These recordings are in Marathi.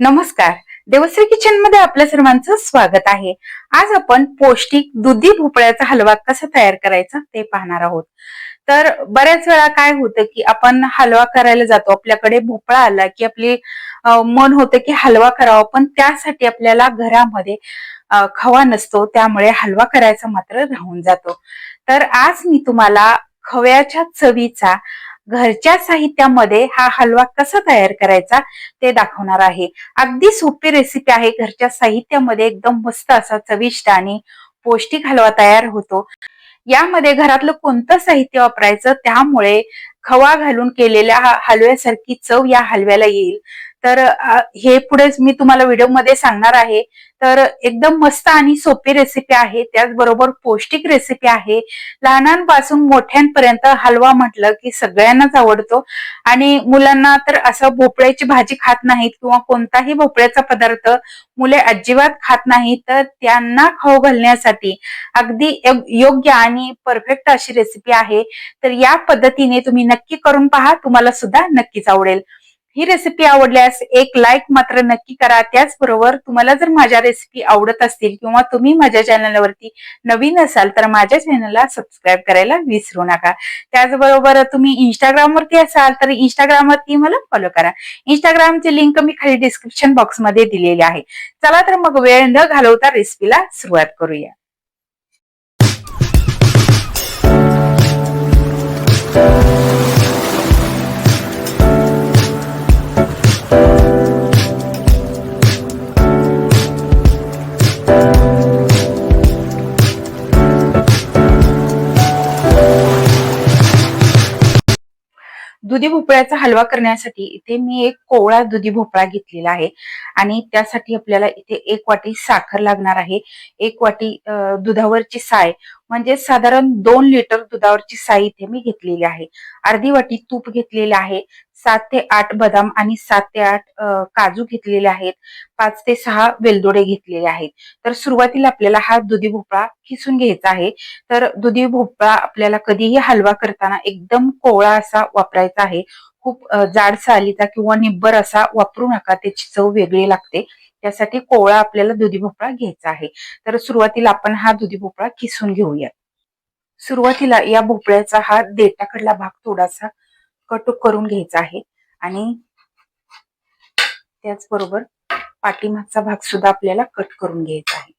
नमस्कार. देवश्री किचनमध्ये आपल्या सर्वांचं स्वागत आहे. आज आपण पौष्टिक दुधी भोपळ्याचा हलवा कसा तयार करायचा ते पाहणार आहोत. तर बऱ्याच वेळा काय होतं की आपण हलवा करायला जातो आपल्याकडे भोपळा आला की आपली मन होतं की हलवा करावा पण त्यासाठी आपल्याला घरामध्ये खवा नसतो त्यामुळे हलवा करायचा मात्र राहून जातो. तर आज मी तुम्हाला खव्याच्या चवीचा घरच्या साहित्यामध्ये हा हलवा कसा तयार करायचा ते दाखवणार आहे. अगदी सोपी रेसिपी आहे. घरच्या साहित्यामध्ये एकदम मस्त असा चविष्ट आणि पौष्टिक हलवा तयार होतो. यामध्ये घरातलं कोणतं साहित्य वापरायचं त्यामुळे खवा घालून केलेल्या हलव्यासारखी चव या हलव्याला येईल. तर हे पुढे मी तुम्हाला व्हिडिओमध्ये सांगणार आहे. तर एकदम मस्त आणि सोपी रेसिपी आहे. त्याचबरोबर पौष्टिक रेसिपी आहे. लहानांपासून मोठ्यांपर्यंत हलवा म्हटलं की सगळ्यांनाच आवडतो. आणि मुलांना तर असं भोपळ्याची भाजी खात नाहीत किंवा कोणताही भोपळ्याचा पदार्थ मुले अजिबात खात नाहीत तर त्यांना खाऊ घालण्यासाठी अगदी योग्य आणि परफेक्ट अशी रेसिपी आहे. तर या पद्धतीने तुम्ही नक्की करून पहा. तुम्हाला सुद्धा नक्कीच आवडेल. ही रेसिपी आवडल्यास एक लाईक मात्र नक्की करा. त्याचबरोबर तुम्हाला जर माझ्या रेसिपी आवडत असतील किंवा तुम्ही माझ्या चॅनलवरती नवीन असाल तर माझ्या चॅनलला सबस्क्राईब करायला विसरू नका. त्याचबरोबर तुम्ही इंस्टाग्रामवरती असाल तर इंस्टाग्रामवरती मला फॉलो करा. इंस्टाग्रामची लिंक मी खाली डिस्क्रिप्शन बॉक्समध्ये दिलेली आहे. चला तर मग वेळ न घालवता रेसिपीला सुरुवात करूया. दुधी भोपळ्याचा हलवा करण्यासाठी इथे मी एक कोवळा दुधी भोपळा घेतलेला आहे. आणि त्यासाठी आपल्याला इथे एक वाटी साखर लागणार आहे. एक वाटी दुधावरची साय म्हणजे साधारण दोन लिटर दुधावरची साई इथे मी घेतलेली आहे. अर्धी वाटी तूप घेतलेले आहे सात ते आठ बदाम आणि सात ते आठ काजू घेतलेले आहेत पाच ते सहा वेलदोडे घेतलेले आहेत. तर सुरुवातीला आपल्याला हा दुधी भोपळा खिसून घ्यायचा आहे. तर दुधी भोपळा आपल्याला कधीही हलवा करताना एकदम कोवळा असा वापरायचा आहे. खूप जाड सालीचा किंवा निब्बर असा वापरू नका त्याची चव वेगळी लागते. त्यासाठी कोवळा आपल्याला दुधी भोपळा घ्यायचा आहे. तर सुरुवातीला आपण हा दुधी भोपळा किसून घेऊया. सुरुवातीला या भोपळ्याचा हा देठाकडला भाग थोडासा कट करून घ्यायचा आहे. आणि त्याचबरोबर पाठीमागचा भाग सुद्धा आपल्याला कट करून घ्यायचा आहे.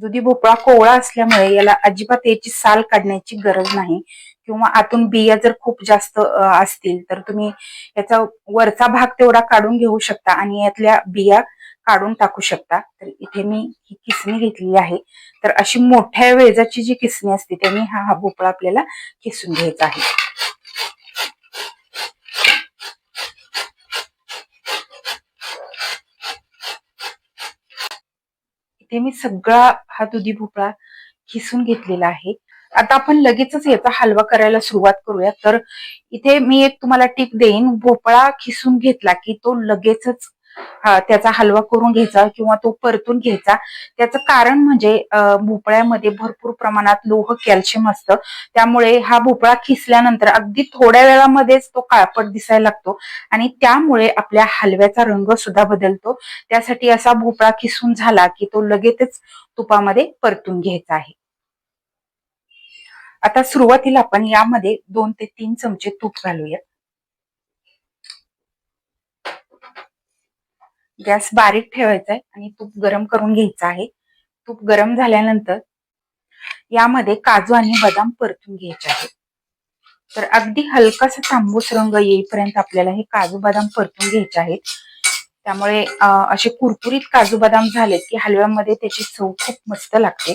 दुधी भोपळा कोवळा असल्यामुळे याला अजिबात याची साल काढण्याची गरज नाही. किंवा आतून बिया जर खूप जास्त असतील तर तुम्ही याचा वरचा भाग तेवढा काढून घेऊ शकता. आणि यातल्या बिया काढून टाकू शकता. तर इथे मी ही किसणी घेतलेली आहे. तर अशी मोठ्या वेजाची जी किसणी असते त्याने हा हा भोपळा आपल्याला किसून घ्यायचा आहे. इथे मी सगळा हा दुधी भोपळा खिसून घेतलेला आहे. आता आपण लगेचच याचा हलवा करायला सुरुवात करूया. तर इथे मी एक तुम्हाला टिप देईन. भोपळा खिसून घेतला की तो लगेचच हा, त्याचा हलवा करून घ्यायचा किंवा तो परतून घ्यायचा. त्याचं कारण म्हणजे भोपळ्यामध्ये भरपूर प्रमाणात लोह कॅल्शियम असतं. त्यामुळे हा भोपळा खिसल्यानंतर अगदी थोड्या वेळामध्येच तो काळपट दिसायला लागतो आणि त्यामुळे आपल्या हलव्याचा रंग सुद्धा बदलतो. त्यासाठी असा भोपळा खिसून झाला की तो लगेचच तुपामध्ये परतून घ्यायचा आहे. आता सुरुवातीला आपण यामध्ये दोन ते तीन चमचे तूप घालूया. गॅस बारीक ठेवायचा आहे आणि तूप गरम करून घ्यायचं आहे. तूप गरम झाल्यानंतर यामध्ये काजू आणि बदाम परतून घ्यायचे आहे तर अगदी हलकासा तांबूस रंग येईपर्यंत आपल्याला हे काजू बदाम परतून घ्यायचे आहेत. त्यामुळे असे कुरकुरीत काजू बदाम झालेत की हलव्यामध्ये त्याची चव खूप मस्त लागते.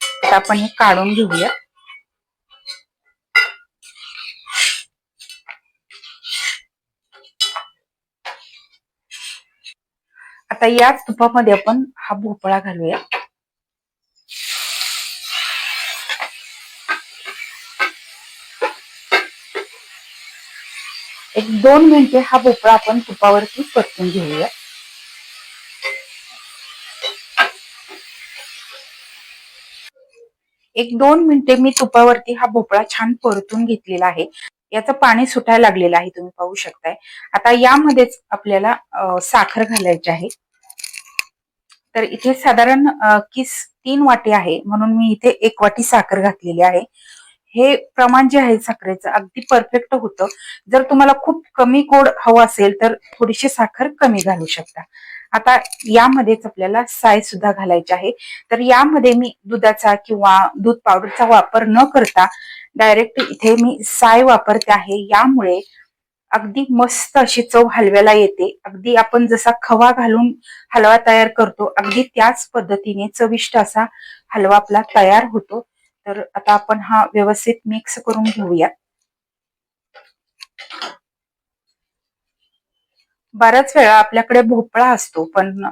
आता आपण हे काढून घेऊया. आता याच तुपामध्ये आपण हा भोपळा घालूया. एक दोन मिनिटे हा भोपळा आपण तुपावरती परतून घेऊया. एक दोन मिनिटे मी तुपावरती हा भोपळा छान परतून घेतलेला आहे. याचं पाणी सुटायला लागलेलं आहे तुम्ही पाहू शकताय. आता यामध्येच आपल्याला साखर घालायची आहे. तर इथे साधारण किस तीन वाटी आहे म्हणून मी इथे एक वाटी साखर घातलेली आहे. हे प्रमाण जे आहे साखरेचं अगदी परफेक्ट होतं. जर तुम्हाला खूप कमी गोड हवं असेल तर थोडीशी साखर कमी घालू शकता. आता यामध्येच आपल्याला साय सुद्धा घालायची आहे. तर यामध्ये मी दुधाचा किंवा दूध पावडरचा वापर न करता डायरेक्ट इथे मी साय वापरते आहे. यामुळे अगदी मस्त अशी चव हलव्याला येते. अगदी आपण जसा खवा घालून हलवा तयार करतो अगदी त्याच पद्धतीने चविष्ट असा हलवा आपला तयार होतो. तर आता आपण हा व्यवस्थित मिक्स करून घेऊया. बऱ्याच वेळा आपल्याकडे भोपळा असतो पण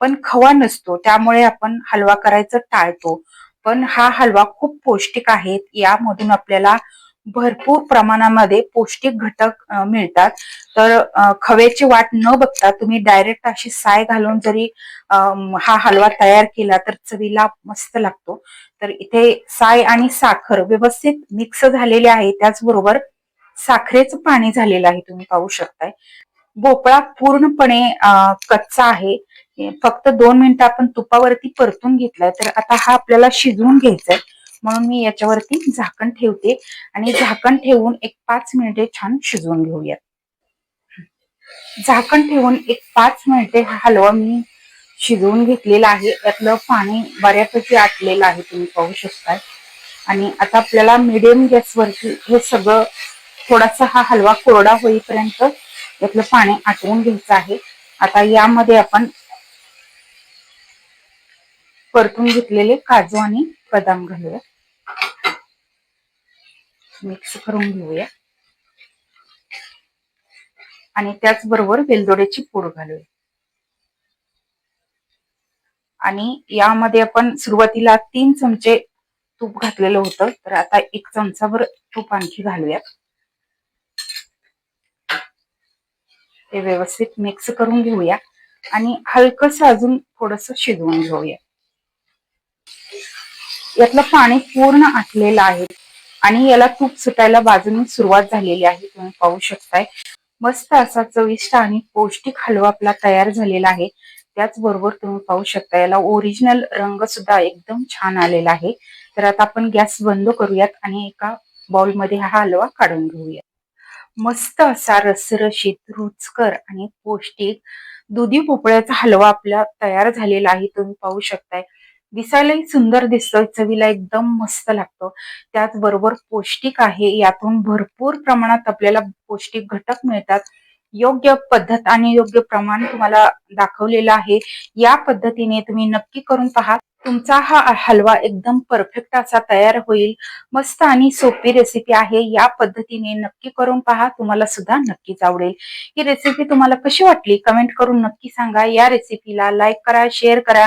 पण खवा नसतो त्यामुळे आपण हलवा करायचं टाळतो. पण हा हलवा खूप पौष्टिक आहे यामधून आपल्याला भरपूर प्रमाणामध्ये पौष्टिक घटक मिळतात. तर खव्याची वाट न बघता तुम्ही डायरेक्ट अशी साय घालून जरी हा हलवा तयार केला तर चवीला मस्त लागतो. तर इथे साय आणि साखर व्यवस्थित मिक्स झालेले आहे. त्याचबरोबर साखरेचं पाणी झालेलं आहे. तुम्ही पाहू शकताय. भोपळा पूर्णपणे कच्चा आहे. फक्त दोन मिनिटं आपण तुपावरती परतून घेतलाय. तर आता हा आपल्याला शिजवून घ्यायचा आहे म्हणून मी याच्यावरती झाकण ठेवते आणि झाकण ठेवून एक पाच मिनिटे छान शिजवून घेऊयात. झाकण ठेवून एक पाच मिनिटे हा हलवा मी शिजवून घेतलेला आहे. यातलं पाणी बऱ्यापैकी आटलेलं आहे तुम्ही पाहू शकताय. आणि आता आपल्याला मिडियम गॅसवरती हे सगळं थोडासा हा हलवा कोरडा होईपर्यंत यातलं पाणी आटवून घ्यायचं आहे. आता यामध्ये आपण परतून घेतलेले काजू आणि बदाम घालूया मिक्स करून घेऊया. आणि त्याचबरोबर वेलदोड्याची पूड घालूया. आणि यामध्ये आपण सुरुवातीला तीन चमचे तूप घातलेलं होतं तर आता एक चमचाभर तूप आणखी घालूया. ते व्यवस्थित मिक्स करून घेऊया. आणि हलकस अजून थोडस शिजवून घेऊया. यातलं पाणी पूर्ण आटलेलं आहे. आणि याला तूप सुटायला बाजूने सुरुवात झालेली आहे तुम्ही पाहू शकताय. मस्त असा चविष्ट आणि पौष्टिक हलवा आपला तयार झालेला आहे. त्याचबरोबर तुम्ही पाहू शकता याला ओरिजिनल रंग सुद्धा एकदम छान आलेला आहे. तर आता आपण गॅस बंद करूयात आणि एका बाउलमध्ये हा हलवा काढून घेऊया मस्त असा रसरशीत रुचकर आणि पौष्टिक दुधी भोपळ्याचा हलवा आपला तयार झालेला आहे तुम्ही पाहू शकताय. दिसायलाही सुंदर दिसतोय चवीला एकदम मस्त लागतं. त्याचबरोबर पौष्टिक आहे. यातून भरपूर प्रमाणात आपल्याला पौष्टिक घटक मिळतात. योग्य पद्धत आणि योग्य प्रमाण तुम्हाला दाखवलेलं आहे. या पद्धतीने तुम्ही नक्की करून पहा. तुमचा हा हलवा एकदम परफेक्ट असा तयार होईल. मस्त आणि सोपी रेसिपी आहे. या पद्धतीने नक्की करून पहा. तुम्हाला सुद्धा नक्कीच आवडेल. ही रेसिपी तुम्हाला कशी वाटली? कमेंट करून नक्की सांगा. या रेसिपीला लाईक करा शेअर करा.